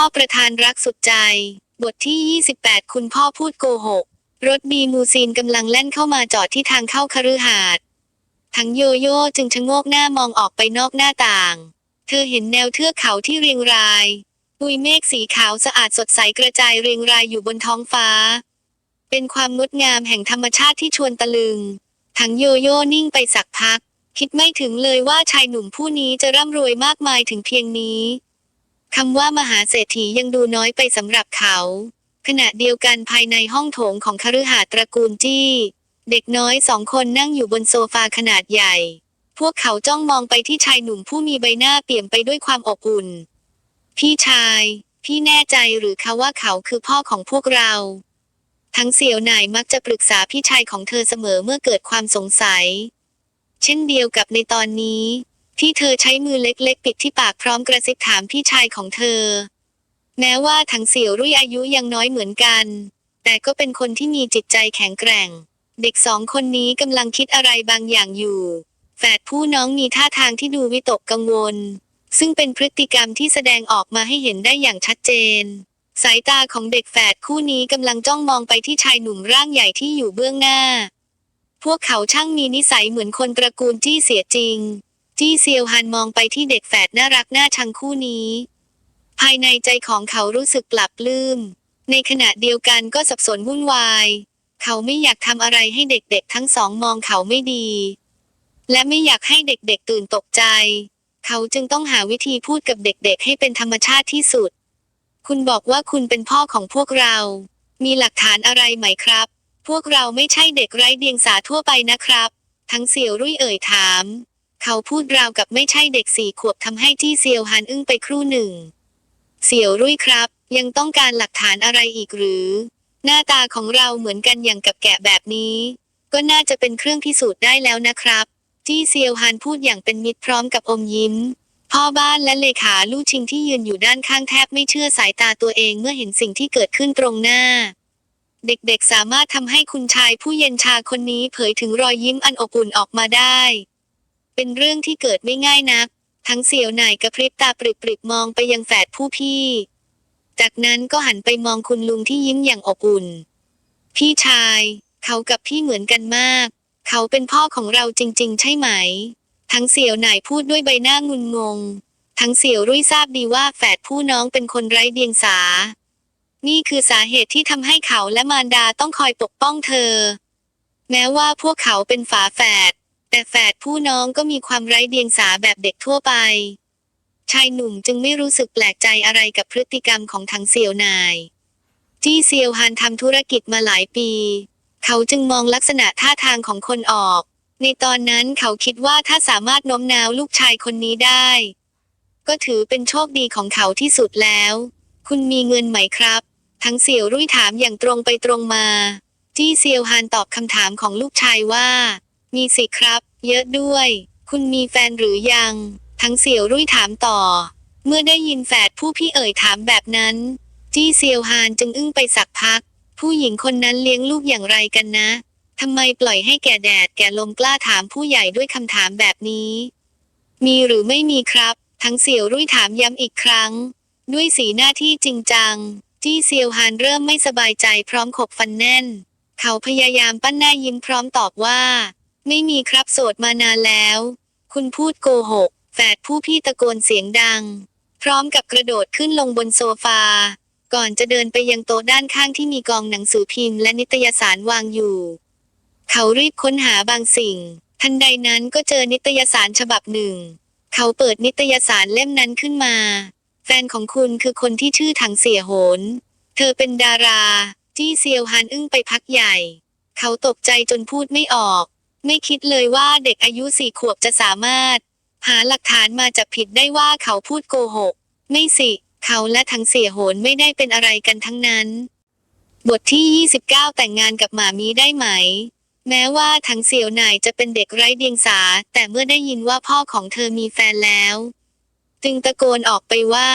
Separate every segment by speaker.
Speaker 1: พ่อประธานรักสุดใจ บทที่ 28 คุณพ่อพูดโกหก รถบีมูซีนกำลังแล่นเข้ามาจอดที่ทางเข้าคฤหาสน์ทั้งโยโย่จึงชะโงกหน้ามองออกไปนอกหน้าต่าง เธอเห็นแนวเทือกเขาที่เรียงรายปุยเมฆสีขาวสะอาดสดใสกระจายเรียงรายอยู่บนท้องฟ้า เป็นความงดงามแห่งธรรมชาติที่ชวนตะลึง ทั้งโยโย่นิ่งไปสักพัก คิดไม่ถึงเลยว่าชายหนุ่มผู้นี้จะร่ำรวยมากมายถึงเพียงนี้ คำว่ามหาเศรษฐียังดูน้อยไปสำหรับเขา ขณะเดียวกันภายในห้องโถงของคฤหาสน์ตระกูลจี้ เด็กน้อยสองคนนั่งอยู่บนโซฟาขนาดใหญ่ พวกเขาจ้องมองไปที่ชายหนุ่มผู้มีใบหน้าเปี่ยมไปด้วยความอบอุ่น พี่ชาย พี่แน่ใจหรือคะว่าเขาคือพ่อของพวกเรา ทั้งเสี่ยวหนายมักจะปรึกษาพี่ชายของเธอเสมอเมื่อเกิดความสงสัย เช่นเดียวกับในตอนนี้ ที่เธอใช้มือเล็กๆ ปิดที่ปากพร้อมกระซิบถามพี่ชายของเธอ แม้ว่าทั้งเสี่ยวรุ่ยอายุยังน้อยเหมือนกัน แต่ก็เป็นคนที่มีจิตใจแข็งแกร่ง เด็กสองคนนี้กำลังคิดอะไรบางอย่างอยู่ แฝดผู้น้องมีท่าทางที่ดูวิตกกังวล ซึ่งเป็นพฤติกรรมที่แสดงออกมาให้เห็นได้อย่างชัดเจน สายตาของเด็กแฝดคู่นี้กำลังจ้องมองไปที่ชายหนุ่มร่างใหญ่ที่อยู่เบื้องหน้า พวกเขาช่างมีนิสัยเหมือนคนตระกูลจี้เสียจริง จี้เซียวฮันมองไปที่เด็กแฝดน่ารักน่าชังคู่นี้ ภายในใจของเขารู้สึกปรับลืม ในขณะเดียวกันก็สับสนวุ่นวาย เขาไม่อยากทำอะไรให้เด็กๆ ทั้งสองมองเขาไม่ดี และไม่อยากให้เด็กๆตื่นตกใจ เขาจึงต้องหาวิธีพูดกับเด็กๆ ให้เป็นธรรมชาติที่สุด คุณบอกว่าคุณเป็นพ่อของพวกเรา มีหลักฐานอะไรไหมครับ พวกเราไม่ใช่เด็กไร้เดียงสาทั่วไปนะครับ ทั้งเสี่ยวรุ่ยเอ่ยถาม เขาพูดราวกับไม่ใช่เด็กสี่ขวบทำให้จี้เซียวฮันอึ้งไปครู่หนึ่ง เสี่ยวรุ่ยครับ ยังต้องการหลักฐานอะไรอีกหรือ หน้าตาของเราเหมือนกันอย่างกับแกะแบบนี้ ก็น่าจะเป็นเครื่องพิสูจน์ได้แล้วนะครับจี้เซียวฮันพูดอย่างเป็นมิตรพร้อมกับอมยิ้ม พ่อบ้านและเลขาลู่ชิงที่ยืนอยู่ด้านข้างแทบไม่เชื่อสายตาตัวเองเมื่อเห็นสิ่งที่เกิดขึ้นตรงหน้าเด็กๆ สามารถทำให้คุณชายผู้เย็นชาคนนี้เผยถึงรอยยิ้มอันอบอุ่นออกมาได้ เป็นเรื่องที่เกิดไม่ง่ายนัก ทั้งเสี่ยวหน่ายกระพริบตาปริบๆมองไปยังแฝดผู้พี่ จากนั้นก็หันไปมองคุณลุงที่ยิ้มอย่างอบอุ่น พี่ชาย เขากับพี่เหมือนกันมาก เขาเป็นพ่อของเราจริง ๆ ใช่ไหม ทั้งเสี่ยวหน่ายพูดด้วยใบหน้างุนงง ทั้งเสี่ยวรุ่ยทราบดีว่าแฝดผู้น้องเป็นคนไร้เดียงสา นี่คือสาเหตุที่ทำให้เขาและมารดาต้องคอยปกป้องเธอ แม้ว่าพวกเขาเป็นฝาแฝด แต่แฝดผู้น้องก็มีความไร้เดียงสาแบบเด็กทั่วไป ชายหนุ่มจึงไม่รู้สึกแปลกใจอะไรกับพฤติกรรมของทั้งเสี่ยวนาย จี้เซียวฮันทำธุรกิจมาหลายปี เขาจึงมองลักษณะท่าทางของคนออก ในตอนนั้นเขาคิดว่าถ้าสามารถโน้มน้าวลูกชายคนนี้ได้ ก็ถือเป็นโชคดีของเขาที่สุดแล้ว คุณมีเงินไหมครับ ทั้งเสี่ยวรุ่ยถามอย่างตรงไปตรงมา จี้เซียวฮานตอบคำถามของลูกชายว่า มีสิครับ เยอะด้วย คุณมีแฟนหรือยัง ทั้งเสี่ยวรุ่ยถามต่อ เมื่อได้ยินแฝดผู้พี่เอ่ยถามแบบนั้น จี้เซียวฮานจึงอึ้งไปสักพัก ผู้หญิงคนนั้นเลี้ยงลูกอย่างไรกันนะทำไมปล่อยให้แก่แดดแก่ลมกล้าถามผู้ใหญ่ด้วยคำถามแบบนี้ มีหรือไม่มีครับ ทั้งเสี่ยวรุ่ยถามย้ำอีกครั้ง ด้วยสีหน้าที่จริงจัง จี้เซียวฮานเริ่มไม่สบายใจพร้อมขบฟันแน่น เขาพยายามปั้นหน้ายิ้มพร้อมตอบว่า ไม่มีครับโสดมานานแล้ว คุณพูดโกหก แฝดผู้พี่ตะโกนเสียงดัง พร้อมกับกระโดดขึ้นลงบนโซฟา ก่อนจะเดินไปยังโต๊ะด้านข้างที่มีกองหนังสือพิมพ์และนิตยสารวางอยู่ เขารีบค้นหาบางสิ่ง ทันใดนั้นก็เจอนิตยสารฉบับหนึ่ง เขาเปิดนิตยสารเล่มนั้นขึ้นมา แฟนของคุณคือคนที่ชื่อถังเสียโหน เธอเป็นดารา จี้เซียวฮันอึ้งไปพักใหญ่ เขาตกใจจนพูดไม่ออก ไม่คิดเลยว่าเด็กอายุสี่ขวบจะสามารถ หาหลักฐานมาจับผิดได้ว่าเขาพูดโกหก ไม่สิ เขาและทั้งเสียโหนไม่ได้เป็นอะไรกันทั้งนั้น บทที่ 29 แต่งงานกับหมามีได้ไหม แม้ว่าทั้งเสี่ยวหนายจะเป็นเด็กไร้เดียงสา แต่เมื่อได้ยินว่าพ่อของเธอมีแฟนแล้ว จึงตะโกนออกไปว่า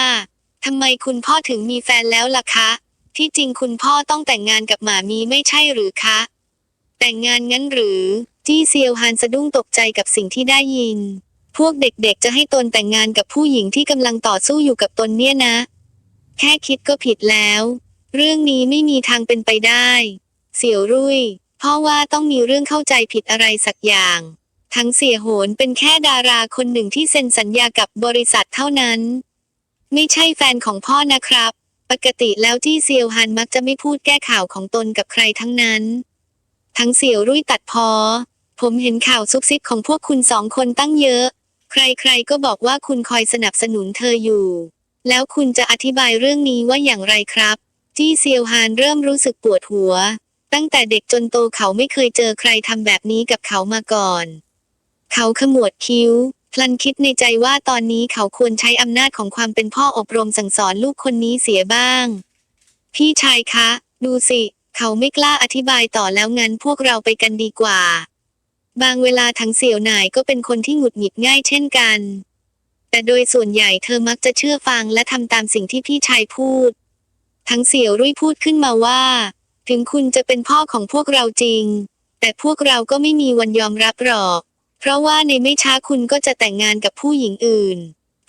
Speaker 1: ทำไมคุณพ่อถึงมีแฟนแล้วล่ะคะ ที่จริงคุณพ่อต้องแต่งงานกับหมามีไม่ใช่หรือคะ แต่งงานงั้นหรือ จี้เซียวฮันสะดุ้งตกใจกับสิ่งที่ได้ยิน พวกเด็กๆจะให้ตนแต่งงานกับผู้หญิงที่กำลังต่อสู้อยู่กับตนเนี่ยนะ แค่คิดก็ผิดแล้ว เรื่องนี้ไม่มีทางเป็นไปได้ เสี่ยวรุ่ยพ่อว่าต้องมีเรื่องเข้าใจผิดอะไรสักอย่าง ทั้งเสียโหนเป็นแค่ดาราคนหนึ่งที่เซ็นสัญญากับบริษัทเท่านั้น ไม่ใช่แฟนของพ่อนะครับ ปกติแล้วจี้เซียวฮันมักจะไม่พูดแก้ข่าวของตนกับใครทั้งนั้น ทั้งเสี่ยวรุ่ยตัดพอ ผมเห็นข่าวซุบซิบของพวกคุณสองคนตั้งเยอะ ใครๆก็บอกว่าคุณคอยสนับสนุนเธออยู่ แล้วคุณจะอธิบายเรื่องนี้ว่าอย่างไรครับ จี้เซียวฮานเริ่มรู้สึกปวดหัว ตั้งแต่เด็กจนโตเขาไม่เคยเจอใครทำแบบนี้กับเขามาก่อน เขาขมวดคิ้ว พลันคิดในใจว่าตอนนี้เขาควรใช้อำนาจของความเป็นพ่ออบรมสั่งสอนลูกคนนี้เสียบ้าง พี่ชายคะ ดูสิ เขาไม่กล้าอธิบายต่อแล้วงั้นพวกเราไปกันดีกว่า บางเวลาทั้งเสี่ยวหน่ายก็เป็นคนที่หงุดหงิดง่ายเช่นกัน แต่โดยส่วนใหญ่เธอมักจะเชื่อฟังและทำตามสิ่งที่พี่ชายพูด ทั้งเสี่ยวรุ่ยพูดขึ้นมาว่า ถึงคุณจะเป็นพ่อของพวกเราจริง แต่พวกเราก็ไม่มีวันยอมรับหรอก เพราะว่าในไม่ช้าคุณก็จะแต่งงานกับผู้หญิงอื่น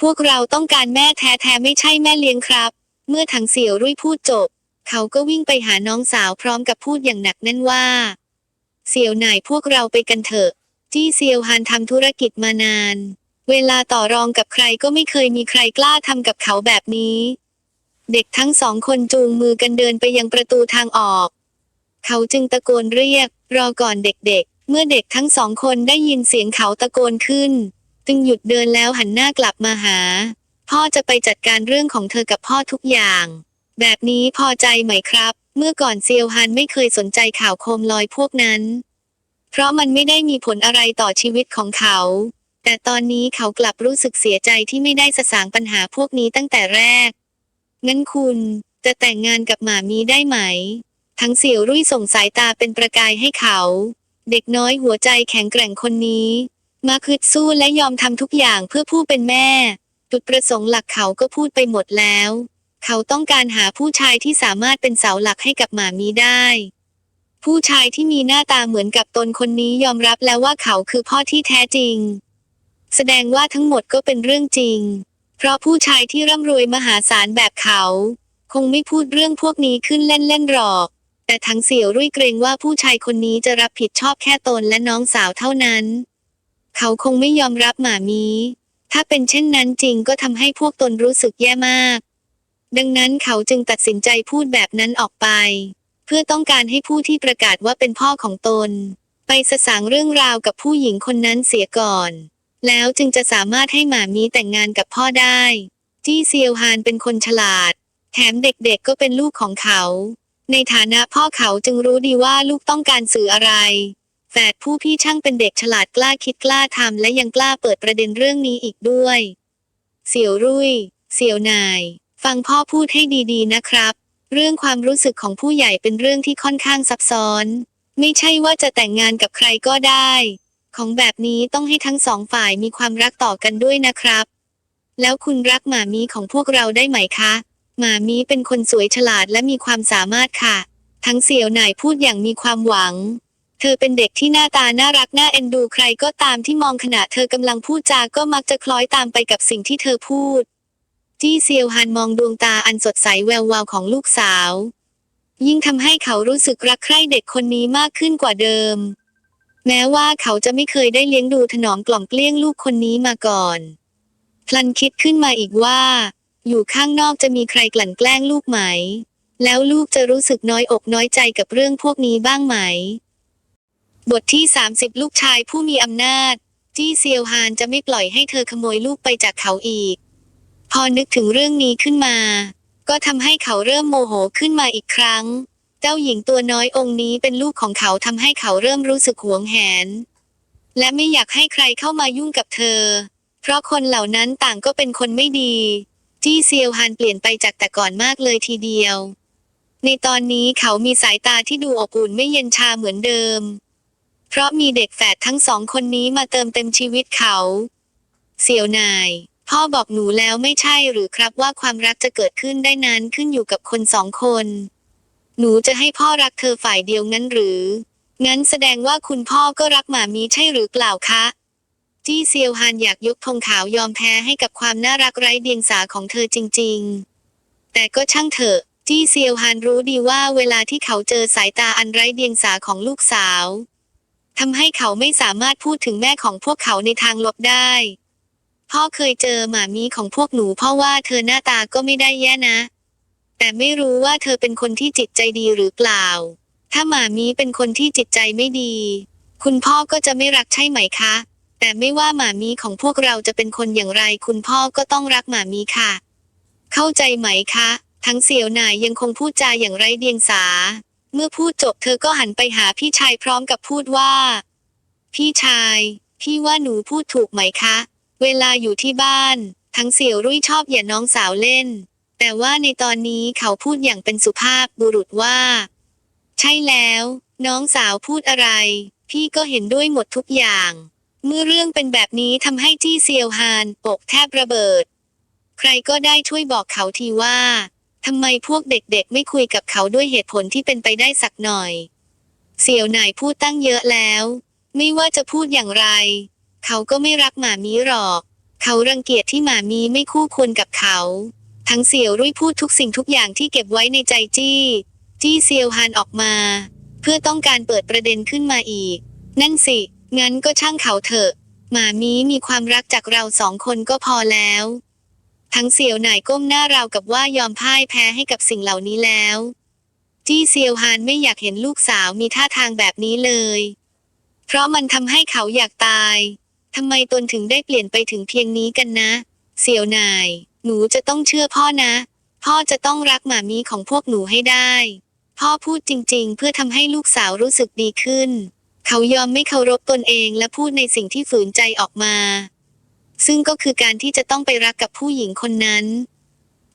Speaker 1: พวกเราต้องการแม่แท้ๆไม่ใช่แม่เลี้ยงครับ เมื่อถังเสี่ยวรุ่ยพูดจบ เขาก็วิ่งไปหาน้องสาวพร้อมกับพูดอย่างหนักแน่นว่า เสี่ยวหน่ายพวกเราไปกันเถอะ จี้เซียวฮันทำธุรกิจมานาน เวลาต่อรองกับใครก็ไม่เคยมีใครกล้าทำกับเขาแบบนี้ เด็กทั้งสองคนจูงมือกันเดินไปยังประตูทางออก เขาจึงตะโกนเรียก รอก่อนเด็กๆ เมื่อเด็กทั้งสองคนได้ยินเสียงเขาตะโกนขึ้น จึงหยุดเดินแล้วหันหน้ากลับมาหา พ่อจะไปจัดการเรื่องของเธอกับพ่อทุกอย่าง แบบนี้พอใจไหมครับ เมื่อก่อนเซียวฮันไม่เคยสนใจข่าวโคมลอยพวกนั้น เพราะมันไม่ได้มีผลอะไรต่อชีวิตของเขา แต่ตอนนี้เขากลับรู้สึกเสียใจที่ไม่ได้สสางปัญหาพวกนี้ตั้งแต่แรก งั้นคุณจะแต่งงานกับหมามีได้ไหม ทั้งเสี่ยวรุ่ยส่งสายตาเป็นประกายให้เขา เด็กน้อยหัวใจแข็งแกร่งคนนี้ มาคืดสู้และยอมทำทุกอย่างเพื่อผู้เป็นแม่ จุดประสงค์หลักเขาก็พูดไปหมดแล้ว เขาต้องการหาผู้ชายที่สามารถเป็นเสาหลักให้กับหมามีได้ ผู้ชายที่มีหน้าตาเหมือนกับตนคนนี้ยอมรับแล้วว่าเขาคือพ่อที่แท้จริง แสดงว่าทั้งหมดก็เป็นเรื่องจริง เพราะผู้ชายที่ร่ำรวยมหาศาลแบบเขา คงไม่พูดเรื่องพวกนี้ขึ้นเล่นๆหรอก แต่ทั้งเสี่ยวรุ่ยเกรงว่าผู้ชายคนนี้จะรับผิดชอบแค่ตนและน้องสาวเท่านั้น เขาคงไม่ยอมรับหมามี ถ้าเป็นเช่นนั้นจริงก็ทำให้พวกตนรู้สึกแย่มาก ดังนั้นเขาจึงตัดสินใจพูดแบบนั้นออกไป เพื่อต้องการให้ผู้ที่ประกาศว่าเป็นพ่อของตน ไปสสางเรื่องราวกับผู้หญิงคนนั้นเสียก่อน แล้วจึงจะสามารถให้หมามีแต่งงานกับพ่อได้ จี้เซียวฮานเป็นคนฉลาด แถมเด็กๆก็เป็นลูกของเขา ในฐานะพ่อเขาจึงรู้ดีว่าลูกต้องการสื่ออะไรแฝดผู้พี่ช่างเป็นเด็กฉลาดกล้าคิดกล้าทำและยังกล้าเปิดประเด็นเรื่องนี้อีกด้วย เสี่ยวรุ่ย เสี่ยวนาย ฟังพ่อพูดให้ดีๆนะครับ เรื่องความรู้สึกของผู้ใหญ่เป็นเรื่องที่ค่อนข้างซับซ้อน ไม่ใช่ว่าจะแต่งงานกับใครก็ได้ ของแบบนี้ต้องให้ทั้งสองฝ่ายมีความรักต่อกันด้วยนะครับ แล้วคุณรักหมามีของพวกเราได้ไหมคะ หมามีเป็นคนสวยฉลาดและมีความสามารถค่ะ ทั้งเสี่ยวหน่ายพูดอย่างมีความหวังเธอเป็นเด็กที่หน้าตาน่ารักน่าเอ็นดูใครก็ตามที่มองขณะเธอกำลังพูดจาก็มักจะคล้อยตามไปกับสิ่งที่เธอพูด จี้เซียวฮันมองดวงตาอันสดใสแวววาวของลูกสาว ยิ่งทำให้เขารู้สึกรักใคร่เด็กคนนี้มากขึ้นกว่าเดิม แม้ว่าเขาจะไม่เคยได้เลี้ยงดูถนอมกล่อมเกลี้ยงลูกคนนี้มาก่อน พลันคิดขึ้นมาอีกว่า อยู่ข้างนอกจะมีใครกลั่นแกล้งลูกไหม แล้วลูกจะรู้สึกน้อยอกน้อยใจกับเรื่องพวกนี้บ้างไหม บทที่ 30 ลูกชายผู้มีอำนาจ จี้เซียวฮานจะไม่ปล่อยให้เธอขโมยลูกไปจากเขาอีก พอนึกถึงเรื่องนี้ขึ้นมา ก็ทำให้เขาเริ่มโมโหขึ้นมาอีกครั้ง เจ้าหญิงตัวน้อยองค์นี้เป็นลูกของเขาทำให้เขาเริ่มรู้สึกหวงแหน และไม่อยากให้ใครเข้ามายุ่งกับเธอ เพราะคนเหล่านั้นต่างก็เป็นคนไม่ดี จี้เซียวฮันเปลี่ยนไปจากแต่ก่อนมากเลยทีเดียว ในตอนนี้เขามีสายตาที่ดูอบอุ่นไม่เย็นชาเหมือนเดิม เพราะมีเด็กแฝดทั้งสองคนนี้มาเติมเต็มชีวิตเขา เสี่ยวนาย พ่อบอกหนูแล้วไม่ใช่หรือครับว่าความรักจะเกิดขึ้นได้นั้นขึ้นอยู่กับคนสองคน หนูจะให้พ่อรักเธอฝ่ายเดียวงั้นหรือ งั้นแสดงว่าคุณพ่อก็รักหมามีใช่หรือเปล่าคะจี้เซียวฮานอยากยกธงขาวยอมแพ้ให้กับความน่ารักไร้เดียงสาของเธอจริง ๆ แต่ก็ช่างเถอะจี้เซียวฮานรู้ดีว่าเวลาที่เขาเจอสายตาอันไร้เดียงสาของลูกสาวทำให้เขาไม่สามารถพูดถึงแม่ของพวกเขาในทางลบได้ พ่อเคยเจอหมามีของพวกหนูพ่อว่าเธอหน้าตาก็ไม่ได้แย่นะ แต่ไม่รู้ว่าเธอเป็นคนที่จิตใจดีหรือเปล่า ถ้าหมามีเป็นคนที่จิตใจไม่ดี คุณพ่อก็จะไม่รักใช่ไหมคะ แต่ไม่ว่าหมามีของพวกเราจะเป็นคนอย่างไร คุณพ่อก็ต้องรักหมามีค่ะ เข้าใจไหมคะ ทั้งเสี่ยวหน่ายยังคงพูดจาอย่างไร้เดียงสา เมื่อพูดจบเธอก็หันไปหาพี่ชายพร้อมกับพูดว่า พี่ชาย พี่ว่าหนูพูดถูกไหมคะ เวลาอยู่ที่บ้าน ทั้งเสี่ยวรุ่ยชอบอย่าน้องสาวเล่น แต่ว่าในตอนนี้เขาพูดอย่างเป็นสุภาพบุรุษว่า ใช่แล้ว น้องสาวพูดอะไร พี่ก็เห็นด้วยหมดทุกอย่าง เมื่อเรื่องเป็นแบบนี้ทำให้จี้เซียวฮานอกแทบระเบิด ใครก็ได้ช่วยบอกเขาทีว่าทำไมพวกเด็กๆ ไม่คุยกับเขาด้วยเหตุผลที่เป็นไปได้สักหน่อย เสี่ยวหน่ายพูดตั้งเยอะแล้ว ไม่ว่าจะพูดอย่างไร เขาก็ไม่รักหมามีหรอก เขารังเกียจที่หมามีไม่คู่ควรกับเขา ทั้งเสี่ยวรุ่ยพูดทุกสิ่งทุกอย่างที่เก็บไว้ในใจจี้ จี้เซียวฮานออกมา เพื่อต้องการเปิดประเด็นขึ้นมาอีก นั่นสิ งั้นก็ช่างเขาเถอะ หมามีมีความรักจากเราสองคนก็พอแล้ว ทั้งเสี่ยวหน่ายก้มหน้าราวกับว่ายอมพ่ายแพ้ให้กับสิ่งเหล่านี้แล้วจี้เซียวฮานไม่อยากเห็นลูกสาวมีท่าทางแบบนี้เลย เพราะมันทำให้เขาอยากตาย ทำไมตนถึงได้เปลี่ยนไปถึงเพียงนี้กันนะ เสี่ยวนาย หนูจะต้องเชื่อพ่อนะ พ่อจะต้องรักหมามีของพวกหนูให้ได้ พ่อพูดจริง ๆ เพื่อทำให้ลูกสาวรู้สึกดีขึ้น เขายอมไม่เคารพตนเองและพูดในสิ่งที่ฝืนใจออกมา ซึ่งก็คือการที่จะต้องไปรักกับผู้หญิงคนนั้น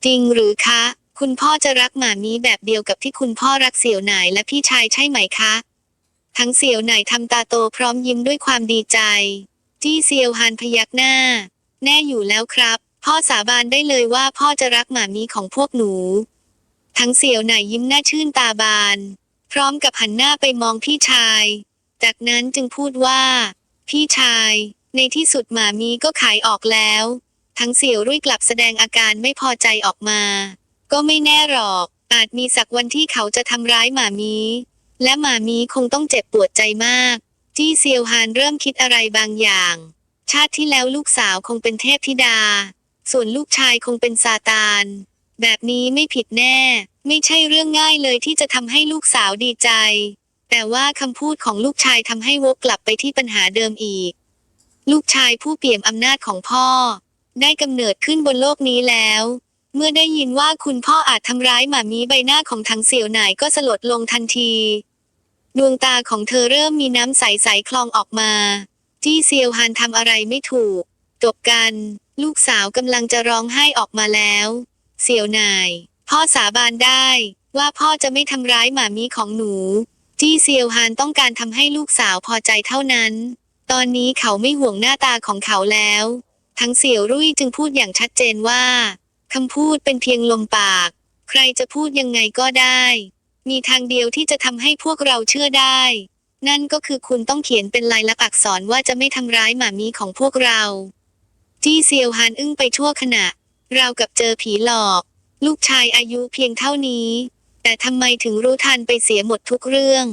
Speaker 1: จริงหรือคะ คุณพ่อจะรักหมามีแบบเดียวกับที่คุณพ่อรักเสี่ยวนายและพี่ชายใช่ไหมคะ ทั้งเสี่ยวนายทำตาโตพร้อมยิ้มด้วยความดีใจ จี้เซียวฮานพยักหน้า แน่อยู่แล้วครับ พ่อสาบานได้เลยว่าพ่อจะรักหมามีของพวกหนู ทั้งเสี่ยวหน่ายยิ้มหน้าชื่นตาบาน พร้อมกับหันหน้าไปมองพี่ชาย จากนั้นจึงพูดว่า พี่ชาย ในที่สุดหมามีก็ขายออกแล้ว ทั้งเสี่ยวรุ่ยกลับแสดงอาการไม่พอใจออกมา ก็ไม่แน่หรอก อาจมีสักวันที่เขาจะทำร้ายหมามีและหมามีคงต้องเจ็บปวดใจมาก จี้เซียวฮานเริ่มคิดอะไรบางอย่าง ชาติที่แล้วลูกสาวคงเป็นเทพธิดา ส่วนลูกชายคงเป็นซาตาน แบบนี้ไม่ผิดแน่ ไม่ใช่เรื่องง่ายเลยที่จะทำให้ลูกสาวดีใจ แต่ว่าคำพูดของลูกชายทำให้วกกลับไปที่ปัญหาเดิมอีก ลูกชายผู้เปี่ยมอำนาจของพ่อ ได้กำเนิดขึ้นบนโลกนี้แล้ว เมื่อได้ยินว่าคุณพ่ออาจทำร้ายหมามีใบหน้าของทั้งเสี่ยวหน่ายก็สลดลงทันที ดวงตาของเธอเริ่มมีน้ำใสๆคลองออกมา จี้เซียวฮานทำอะไรไม่ถูก จบกัน ลูกสาวกำลังจะร้องไห้ออกมาแล้ว เสี่ยวนาย พ่อสาบานได้ ว่าพ่อจะไม่ทำร้ายหมามีของหนู จี้เซียวฮานต้องการทำให้ลูกสาวพอใจเท่านั้น ตอนนี้เขาไม่ห่วงหน้าตาของเขาแล้ว ทั้งเสี่ยวรุ่ยจึงพูดอย่างชัดเจนว่าคำพูดเป็นเพียงลมปาก ใครจะพูดยังไงก็ได้ มีทางเดียวที่จะทำให้พวกเราเชื่อได้ นั่นก็คือคุณต้องเขียนเป็นลายลักษณ์อักษรว่าจะไม่ทำร้ายหมามีของพวกเรา จี้เซียวฮานอึ้งไปชั่วขณะ เรากับเจอผีหลอก ลูกชายอายุเพียงเท่านี้ แต่ทำไมถึงรู้ทันไปเสียหมดทุกเรื่อง